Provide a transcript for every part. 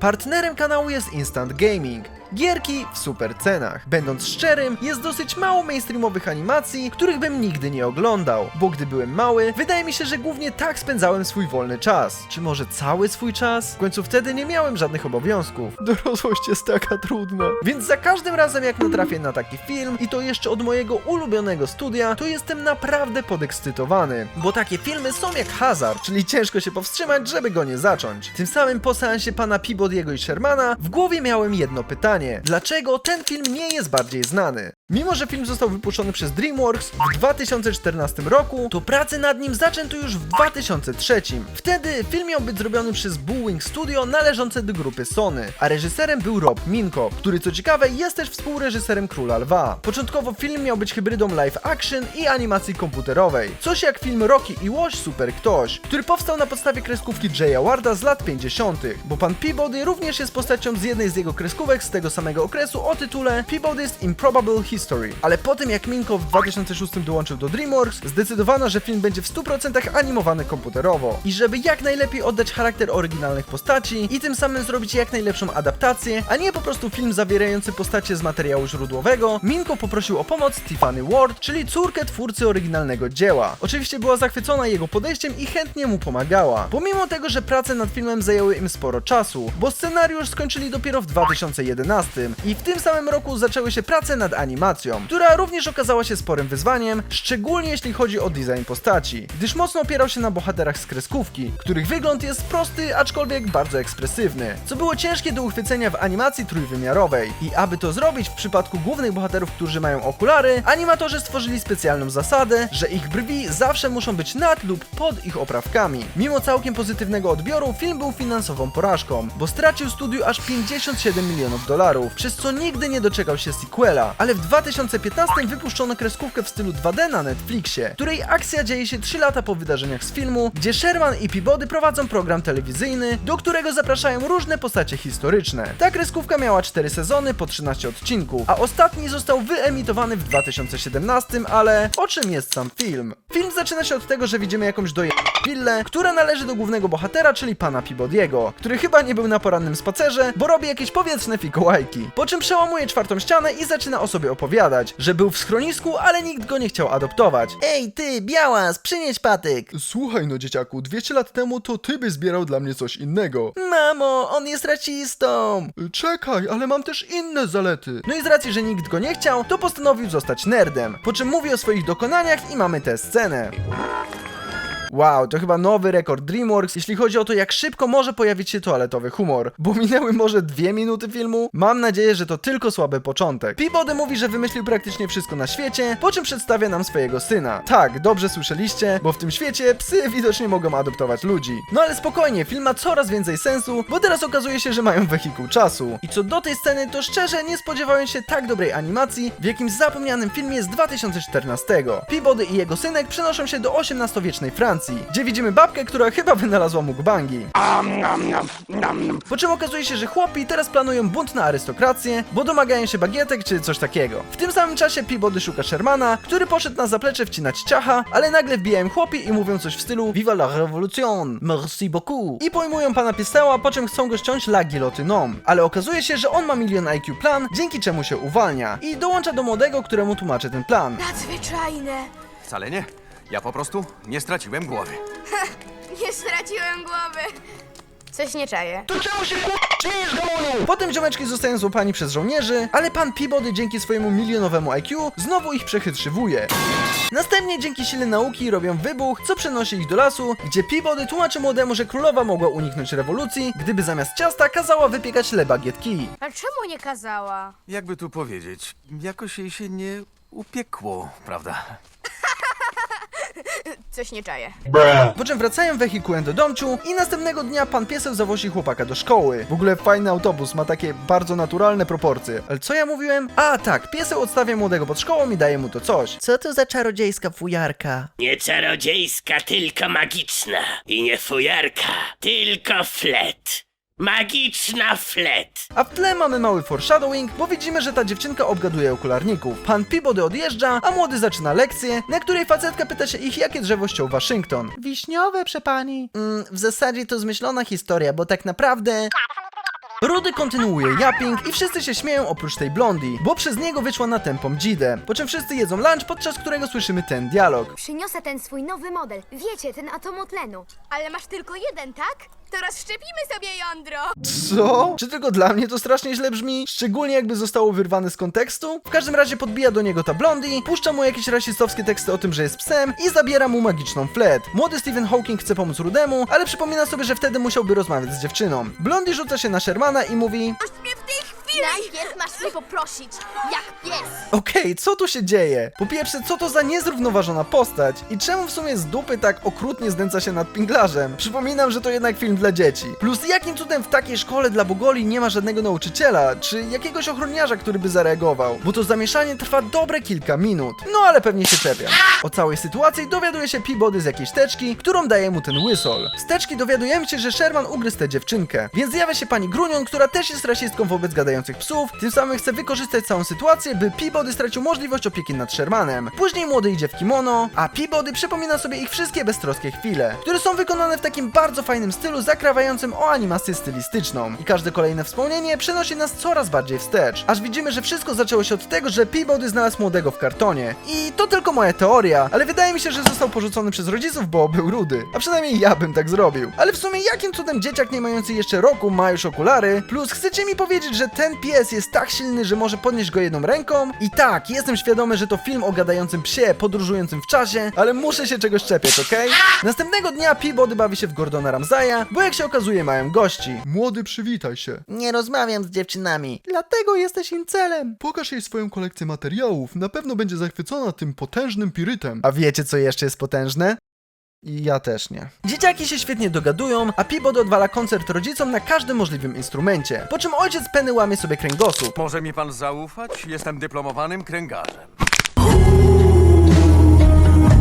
Partnerem kanału jest Instant Gaming. Gierki w super cenach. Będąc szczerym, jest dosyć mało mainstreamowych animacji, których bym nigdy nie oglądał, bo gdy byłem mały, wydaje mi się, że głównie tak spędzałem swój wolny czas. Czy może cały swój czas? W końcu wtedy nie miałem żadnych obowiązków. Dorosłość jest taka trudna. Więc za każdym razem jak natrafię na taki film i to jeszcze od mojego ulubionego studia, to jestem naprawdę podekscytowany, bo takie filmy są jak hazard, czyli ciężko się powstrzymać, żeby go nie zacząć. Tym samym po seansie pana Peabody'ego i Shermana w głowie miałem jedno pytanie. Dlaczego ten film nie jest bardziej znany? Mimo, że film został wypuszczony przez DreamWorks w 2014 roku, to prace nad nim zaczęto już w 2003. Wtedy film miał być zrobiony przez Bullwing Studio należące do grupy Sony, a reżyserem był Rob Minkoff, który co ciekawe jest też współreżyserem Króla Lwa. Początkowo film miał być hybrydą live action i animacji komputerowej, coś jak film Rocky i Łoś Super Ktoś, który powstał na podstawie kreskówki Jaya Warda z lat 50., bo pan Peabody również jest postacią z jednej z jego kreskówek z tego samego okresu o tytule Peabody's Improbable History. Ale po tym jak Minkoff w 2006 dołączył do DreamWorks, zdecydowano, że film będzie w 100% animowany komputerowo i żeby jak najlepiej oddać charakter oryginalnych postaci i tym samym zrobić jak najlepszą adaptację, a nie po prostu film zawierający postacie z materiału źródłowego, Minko poprosił o pomoc Tiffany Ward, czyli córkę twórcy oryginalnego dzieła. Oczywiście była zachwycona jego podejściem i chętnie mu pomagała. Pomimo tego, że prace nad filmem zajęły im sporo czasu, bo scenariusz skończyli dopiero w 2011 i w tym samym roku zaczęły się prace nad animacją, która również okazała się sporym wyzwaniem, szczególnie jeśli chodzi o design postaci, gdyż mocno opierał się na bohaterach z kreskówki, których wygląd jest prosty, aczkolwiek bardzo ekspresywny, co było ciężkie do uchwycenia w animacji trójwymiarowej. I aby to zrobić w przypadku głównych bohaterów, którzy mają okulary, animatorzy stworzyli specjalną zasadę, że ich brwi zawsze muszą być nad lub pod ich oprawkami. Mimo całkiem pozytywnego odbioru, film był finansową porażką, bo stracił studiu aż 57 milionów dolarów, przez co nigdy nie doczekał się sequela, ale w 2015 wypuszczono kreskówkę w stylu 2D na Netflixie, której akcja dzieje się 3 lata po wydarzeniach z filmu, gdzie Sherman i Peabody prowadzą program telewizyjny, do którego zapraszają różne postacie historyczne. Ta kreskówka miała 4 sezony po 13 odcinków, a ostatni został wyemitowany w 2017, ale o czym jest sam film? Film zaczyna się od tego, że widzimy jakąś doje willę, która należy do głównego bohatera, czyli pana Peabody'ego, który chyba nie był na porannym spacerze, bo robi jakieś powietrzne fikołajki. Po czym przełamuje czwartą ścianę i zaczyna o sobie opowiadać, że był w schronisku, ale nikt go nie chciał adoptować. Ej ty, białas, przynieś patyk! Słuchaj no dzieciaku, 200 lat temu to ty by zbierał dla mnie coś innego. Mamo, on jest racistą! Czekaj, ale mam też inne zalety. No i z racji, że nikt go nie chciał, to postanowił zostać nerdem, po czym mówi o swoich dokonaniach i mamy tę scenę. Wow, to chyba nowy rekord DreamWorks, jeśli chodzi o to, jak szybko może pojawić się toaletowy humor. Bo minęły może dwie minuty filmu? Mam nadzieję, że to tylko słaby początek. Peabody mówi, że wymyślił praktycznie wszystko na świecie, po czym przedstawia nam swojego syna. Tak, dobrze słyszeliście, bo w tym świecie psy widocznie mogą adoptować ludzi. No ale spokojnie, film ma coraz więcej sensu, bo teraz okazuje się, że mają wehikuł czasu. I co do tej sceny, to szczerze nie spodziewałem się tak dobrej animacji w jakimś zapomnianym filmie z 2014. Peabody i jego synek przenoszą się do XVIII-wiecznej Francji, gdzie widzimy babkę, która chyba wynalazła mukbangi. Po czym okazuje się, że chłopi teraz planują bunt na arystokrację, bo domagają się bagietek czy coś takiego. W tym samym czasie Peabody szuka Shermana, który poszedł na zaplecze wcinać ciacha, ale nagle wbijają chłopi i mówią coś w stylu Viva la révolution, merci beaucoup. I pojmują pana Pisteła, po czym chcą go ściąć la guillotiną. Ale okazuje się, że on ma milion IQ plan, dzięki czemu się uwalnia. I dołącza do młodego, któremu tłumaczy ten plan. Nadzwyczajne. Wcale nie. Ja po prostu nie straciłem głowy. Nie straciłem głowy. Coś nie czaję. Potem ziomeczki zostają złapani przez żołnierzy, ale pan Peabody dzięki swojemu milionowemu IQ znowu ich przechytrzywuje. Następnie dzięki sile nauki robią wybuch, co przenosi ich do lasu, gdzie Peabody tłumaczy młodemu, że królowa mogła uniknąć rewolucji, gdyby zamiast ciasta kazała wypiekać le bagietki. A czemu nie kazała? Jakby tu powiedzieć, jakoś jej się nie upiekło, prawda? Coś nie czaję. Po czym wracają wehikułem do domciu i następnego dnia pan pieseł zawozi chłopaka do szkoły. W ogóle fajny autobus, ma takie bardzo naturalne proporcje. Ale co ja mówiłem? A tak, pieseł odstawia młodego pod szkołą i daje mu to coś. Co to za czarodziejska fujarka? Nie czarodziejska, tylko magiczna. I nie fujarka, tylko flet. Magiczna flet. A w tle mamy mały foreshadowing, bo widzimy, że ta dziewczynka obgaduje okularników. Pan Peabody odjeżdża, a młody zaczyna lekcję, na której facetka pyta się ich, jakie drzewo ściął Waszyngton. Wiśniowe, przepani. Mm, w zasadzie to zmyślona historia, bo tak naprawdę... Rudy kontynuuje yapping i wszyscy się śmieją oprócz tej blondi, bo przez niego wyszła na tempą Dzidę. Po czym wszyscy jedzą lunch, podczas którego słyszymy ten dialog. Przyniosę ten swój nowy model. Wiecie, ten atomotlenu. Ale masz tylko jeden, tak? To rozszczepimy sobie jądro. Co? Czy tylko dla mnie to strasznie źle brzmi? Szczególnie jakby zostało wyrwane z kontekstu? W każdym razie podbija do niego ta blondi, puszcza mu jakieś rasistowskie teksty o tym, że jest psem i zabiera mu magiczną flet. Młody Stephen Hawking chce pomóc Rudemu, ale przypomina sobie, że wtedy musiałby rozmawiać z dziewczyną. Blondi rzuca się na Shermana i mówi Najpierw masz mnie poprosić, jak pies. Okej, co tu się dzieje? Po pierwsze, co to za niezrównoważona postać? I czemu w sumie z dupy tak okrutnie znęca się nad pinglarzem? Przypominam, że to jednak film dla dzieci. Plus, jakim cudem w takiej szkole dla Bogoli nie ma żadnego nauczyciela, czy jakiegoś ochroniarza, który by zareagował? Bo to zamieszanie trwa dobre kilka minut. No ale pewnie się czepiam. O całej sytuacji dowiaduje się Peabody z jakiejś teczki, którą daje mu ten whistle. Z teczki dowiadujemy się, że Sherman ugryzł tę dziewczynkę. Więc zjawia się pani Grunion, która też jest rasistką wobec gadających psów, tym samym chce wykorzystać całą sytuację, by Peabody stracił możliwość opieki nad Shermanem. Później młody idzie w kimono, a Peabody przypomina sobie ich wszystkie beztroskie chwile, które są wykonane w takim bardzo fajnym stylu zakrawającym o animację stylistyczną. I każde kolejne wspomnienie przenosi nas coraz bardziej wstecz, aż widzimy, że wszystko zaczęło się od tego, że Peabody znalazł młodego w kartonie. I to tylko moja teoria, ale wydaje mi się, że został porzucony przez rodziców, bo był rudy. A przynajmniej ja bym tak zrobił. Ale w sumie jakim cudem dzieciak nie mający jeszcze roku ma już okulary? Plus chcecie mi powiedzieć, że ten pies jest tak silny, że może podnieść go jedną ręką? I tak, jestem świadomy, że to film o gadającym psie podróżującym w czasie, ale muszę się czegoś czepiać, okej? Następnego dnia Peabody bawi się w Gordona Ramsaya, bo jak się okazuje mają gości. Młody, przywitaj się. Nie rozmawiam z dziewczynami. Dlatego jesteś im celem. Pokaż jej swoją kolekcję materiałów, na pewno będzie zachwycona tym potężnym pirytem. A wiecie, co jeszcze jest potężne? I ja też nie. Dzieciaki się świetnie dogadują, a Peabody odwala koncert rodzicom na każdym możliwym instrumencie. Po czym ojciec Penny łamie sobie kręgosłup. Może mi pan zaufać? Jestem dyplomowanym kręgarzem.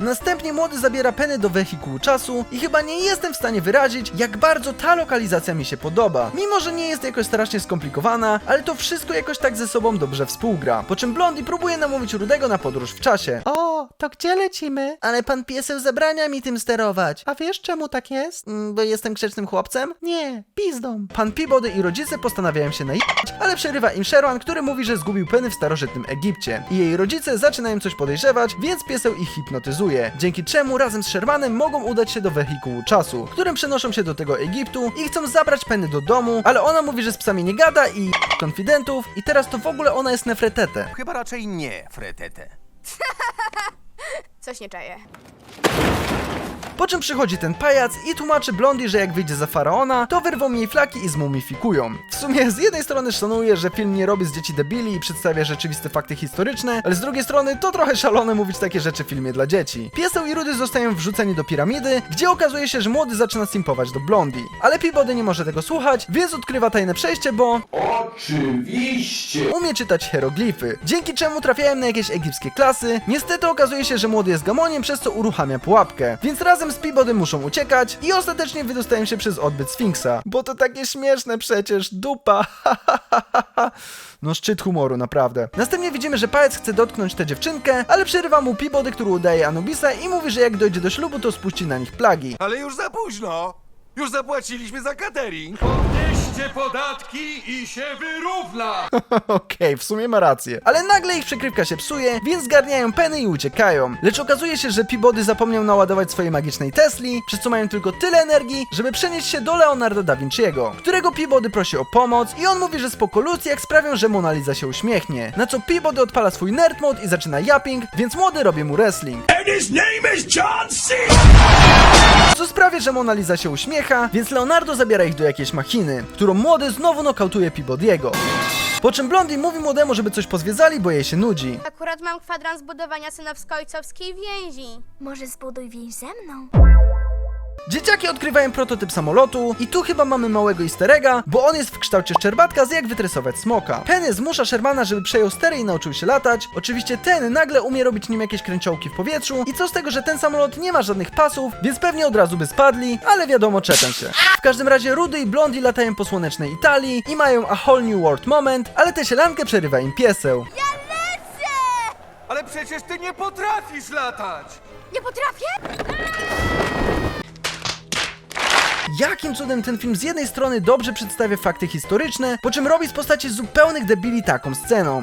Następnie młody zabiera Penny do wehikułu czasu i chyba nie jestem w stanie wyrazić, jak bardzo ta lokalizacja mi się podoba. Mimo, że nie jest jakoś strasznie skomplikowana, ale to wszystko jakoś tak ze sobą dobrze współgra. Po czym Blondie próbuje namówić Rudego na podróż w czasie. O, to gdzie lecimy? Ale pan pieseł zabrania mi tym sterować. A wiesz czemu tak jest? Mm, bo jestem grzecznym chłopcem? Nie, pizdą. Pan Peabody i rodzice postanawiają się najechać, ale przerywa im Sherwan, który mówi, że zgubił Penny w starożytnym Egipcie. I jej rodzice zaczynają coś podejrzewać, więc pieseł ich hipnotyzuje. Dzięki czemu razem z Shermanem mogą udać się do wehikułu czasu, którym przenoszą się do tego Egiptu i chcą zabrać Penny do domu, ale ona mówi, że z psami nie gada i konfidentów i teraz to w ogóle ona jest nefretete. Chyba raczej nie, Fretete. Coś nie czaję. Po czym przychodzi ten pajac i tłumaczy Blondie, że jak wyjdzie za faraona, to wyrwą jej flaki i zmumifikują. W sumie z jednej strony szanuję, że film nie robi z dzieci debili i przedstawia rzeczywiste fakty historyczne, ale z drugiej strony to trochę szalone mówić takie rzeczy w filmie dla dzieci. Pieseł i Rudy zostają wrzuceni do piramidy, gdzie okazuje się, że młody zaczyna simpować do Blondie. Ale Peabody nie może tego słuchać, więc odkrywa tajne przejście, bo... Oczywiście! Umie czytać hieroglify, dzięki czemu trafiają na jakieś egipskie klasy. Niestety okazuje się, że młody jest gamoniem, przez co uruchamia pułapkę. Więc razem z Peabody muszą uciekać i ostatecznie wydostają się przez odbyt Sfinksa. Bo to takie śmieszne przecież, dupa. No szczyt humoru, naprawdę. Następnie widzimy, że pajac chce dotknąć tę dziewczynkę, ale przerywa mu Peabody, który udaje Anubisa i mówi, że jak dojdzie do ślubu, to spuści na nich plagi. Ale już za późno! Już zapłaciliśmy za catering! Podnieście podatki i się wyrówna! Okej, w sumie ma rację. Ale nagle ich przykrywka się psuje, więc zgarniają peny i uciekają. Lecz okazuje się, że Peabody zapomniał naładować swojej magicznej Tesli, przez co mają tylko tyle energii, żeby przenieść się do Leonardo da Vinciego, którego Peabody prosi o pomoc i on mówi, że spoko jak sprawią, że Mona Lisa się uśmiechnie. Na co Peabody odpala swój nerd mode i zaczyna yapping, więc młody robi mu wrestling. And his name is John C. Co sprawia, że Mona Lisa się uśmiecha, więc Leonardo zabiera ich do jakiejś machiny, którą młody znowu nokautuje Peabody'ego. Po czym Blondie mówi młodemu, żeby coś pozwiedzali, bo jej się nudzi. Akurat mam kwadrans budowania synowsko-ojcowskiej więzi. Może zbuduj więź ze mną? Dzieciaki odkrywają prototyp samolotu i tu chyba mamy małego easter egga, bo on jest w kształcie szczerbatka z jak wytresować smoka. Penny zmusza Shermana, żeby przejął stery i nauczył się latać. Oczywiście ten nagle umie robić nim jakieś kręciołki w powietrzu i co z tego, że ten samolot nie ma żadnych pasów, więc pewnie od razu by spadli, ale wiadomo, czepią się. W każdym razie Rudy i Blondie latają po słonecznej Italii i mają a whole new world moment, ale tę sielankę przerywa im pieseł. Ale przecież ty nie potrafisz latać! Nie potrafię? Jakim cudem ten film z jednej strony dobrze przedstawia fakty historyczne, po czym robi z postaci zupełnych debili taką sceną.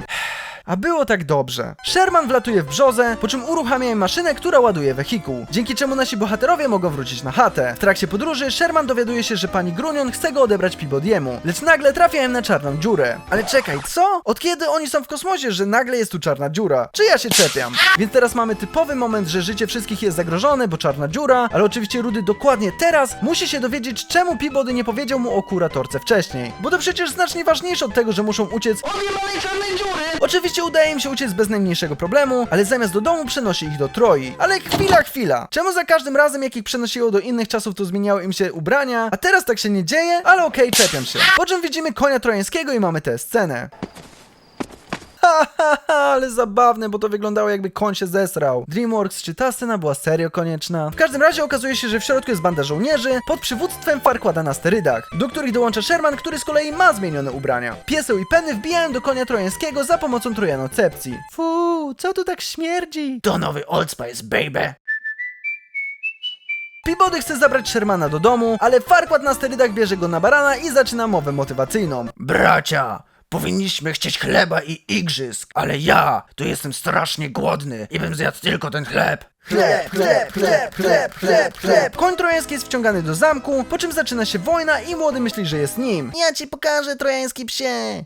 A było tak dobrze. Sherman wlatuje w brzozę, po czym uruchamia maszynę, która ładuje wehikuł, dzięki czemu nasi bohaterowie mogą wrócić na chatę. W trakcie podróży Sherman dowiaduje się, że pani Grunion chce go odebrać Peabody'emu, lecz nagle trafiają na czarną dziurę. Ale czekaj, co? Od kiedy oni są w kosmosie, że nagle jest tu czarna dziura? Czy ja się czepiam? Więc teraz mamy typowy moment, że życie wszystkich jest zagrożone, bo czarna dziura, ale oczywiście Rudy dokładnie teraz musi się dowiedzieć, czemu Peabody nie powiedział mu o kuratorce wcześniej. Bo to przecież znacznie ważniejsze od tego, że muszą uciec od niemalej czarnej dziury. Oczywiście udaje im się uciec bez najmniejszego problemu, ale zamiast do domu przenosi ich do Troi. Ale chwila, chwila. Czemu za każdym razem, jak ich przenosiło do innych czasów, to zmieniały im się ubrania, a teraz tak się nie dzieje? Ale okej, czepiam się. Po czym widzimy konia trojańskiego i mamy tę scenę. Ha, ha, ha, ale zabawne, bo to wyglądało jakby koń się zesrał. DreamWorks, czy ta scena była serio konieczna? W każdym razie okazuje się, że w środku jest banda żołnierzy pod przywództwem Farquada na sterydach, do których dołącza Sherman, który z kolei ma zmienione ubrania. Pieseł i Penny wbijają do konia trojańskiego za pomocą trojanocepcji. Fuu, co tu tak śmierdzi? To nowy Old Spice, baby. Peabody chce zabrać Shermana do domu, ale Farquad na sterydach bierze go na barana i zaczyna mowę motywacyjną. Bracia, powinniśmy chcieć chleba i igrzysk, ale ja tu jestem strasznie głodny i bym zjadł tylko ten chleb. Chleb, chleb, chleb, chleb, chleb, chleb. Koń trojański jest wciągany do zamku, po czym zaczyna się wojna i młody myśli, że jest nim. Ja ci pokażę, trojański psie.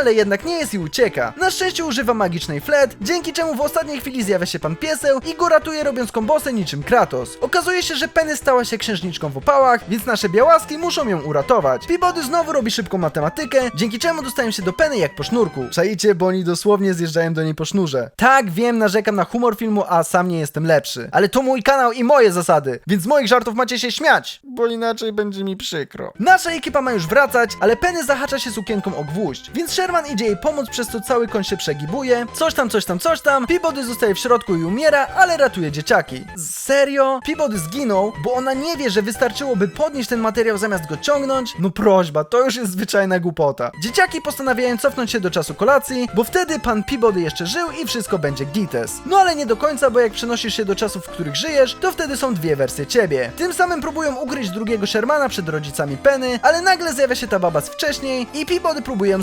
Ale jednak nie jest i ucieka. Na szczęście używa magicznej flet, dzięki czemu w ostatniej chwili zjawia się pan pieseł i go ratuje robiąc kombosę niczym Kratos. Okazuje się, że Penny stała się księżniczką w opałach, więc nasze białaski muszą ją uratować. Peabody znowu robi szybką matematykę, dzięki czemu dostają się do Penny jak po sznurku. Czajcie, bo oni dosłownie zjeżdżają do niej po sznurze. Tak, wiem, narzekam na humor filmu, a sam nie jestem lepszy. Ale to mój kanał i moje zasady, więc z moich żartów macie się śmiać, bo inaczej będzie mi przykro. Nasza ekipa ma już wracać, ale Penny zahacza się sukienką o gwóźdź, więc Sherman idzie jej pomóc, przez co cały koń się przegibuje. Coś tam, coś tam, coś tam. Peabody zostaje w środku i umiera, ale ratuje dzieciaki. Serio? Peabody zginął, bo ona nie wie, że wystarczyłoby podnieść ten materiał zamiast go ciągnąć? No prośba, to już jest zwyczajna głupota. Dzieciaki postanawiają cofnąć się do czasu kolacji, bo wtedy pan Peabody jeszcze żył i wszystko będzie gites. No ale nie do końca, bo jak przenosisz się do czasów, w których żyjesz, to wtedy są dwie wersje ciebie. Tym samym próbują ukryć drugiego Shermana przed rodzicami Penny, ale nagle zjawia się ta baba z wcześniej i Peabody próbuje ją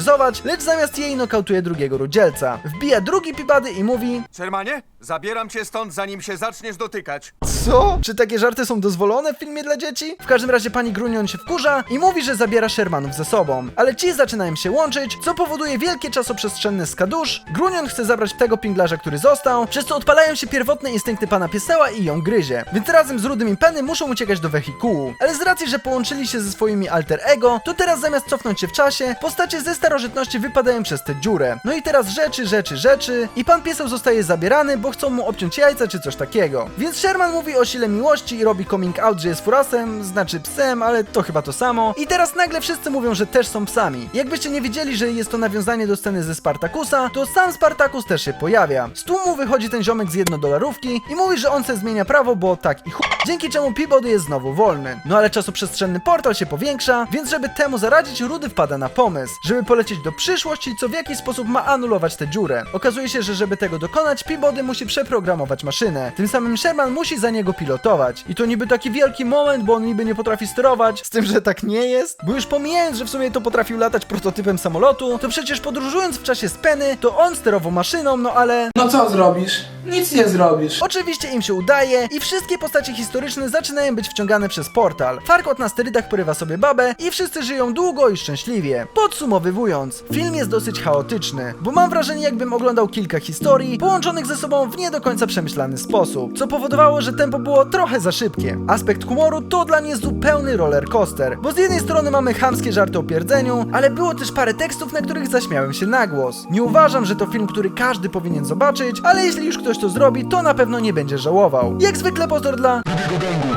zahipnotyzować, lecz zamiast jej nokautuje drugiego rudzielca. Wbija drugi Peabody i mówi Shermanie, zabieram cię stąd, zanim się zaczniesz dotykać. Co? Czy takie żarty są dozwolone w filmie dla dzieci? W każdym razie pani Grunion się wkurza i mówi, że zabiera Shermanów ze sobą. Ale ci zaczynają się łączyć, co powoduje wielkie czasoprzestrzenne skadusz. Grunion chce zabrać tego pinglarza, który został, przez co odpalają się pierwotne instynkty pana pieseła i ją gryzie. Więc razem z Rudym i Penny muszą uciekać do wehikułu. Ale z racji, że połączyli się ze swoimi alter ego, to teraz zamiast cofnąć się w czasie, postacie ze starożytności wypadają przez tę dziurę. No i teraz rzeczy, rzeczy, rzeczy i pan pieseł zostaje zabierany, bo chcą mu obciąć jajca czy coś takiego. Więc Sherman mówi o sile miłości i robi coming out, że jest furasem, znaczy psem, ale to chyba to samo. I teraz nagle wszyscy mówią, że też są psami. Jakbyście nie wiedzieli, że jest to nawiązanie do sceny ze Spartakusa, to sam Spartakus też się pojawia. Z tłumu wychodzi ten ziomek z jednodolarówki i mówi, że on se zmienia prawo, bo tak i chuj. Dzięki czemu Peabody jest znowu wolny. No ale czasoprzestrzenny portal się powiększa, więc żeby temu zaradzić, Rudy wpada na pomysł, żeby polecieć do przyszłości, co w jakiś sposób ma anulować tę dziurę. Okazuje się, że żeby tego dokonać, Peabody musi przeprogramować maszynę. Tym samym Sherman musi za niego pilotować. I to niby taki wielki moment, bo on niby nie potrafi sterować, z tym, że tak nie jest. Bo już pomijając, że w sumie to potrafił latać prototypem samolotu, to przecież podróżując w czasie z Penny, to on sterował maszyną, no ale... No co zrobisz? Nic nie zrobisz. Oczywiście im się udaje i wszystkie postacie historyczne zaczynają być wciągane przez portal. Farquaad na sterydach porywa sobie babę i wszyscy żyją długo i szczęśliwie. Podsumowywując, film jest dosyć chaotyczny, bo mam wrażenie jakbym oglądał kilka historii połączonych ze sobą w nie do końca przemyślany sposób, co powodowało, że tempo było trochę za szybkie. Aspekt humoru to dla mnie zupełny roller coaster, bo z jednej strony mamy chamskie żarty o pierdzeniu, ale było też parę tekstów, na których zaśmiałem się na głos. Nie uważam, że to film, który każdy powinien zobaczyć, ale jeśli już ktoś to zrobi, to na pewno nie będzie żałował. Jak zwykle pozdro dla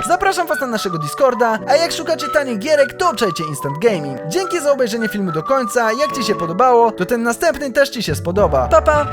Zapraszam was na naszego Discorda, a jak szukacie tanich gierek, to obczajcie Instant Gaming. Dzięki za obejrzenie filmu do końca, jak ci się podobało, to ten następny też ci się spodoba. Pa pa!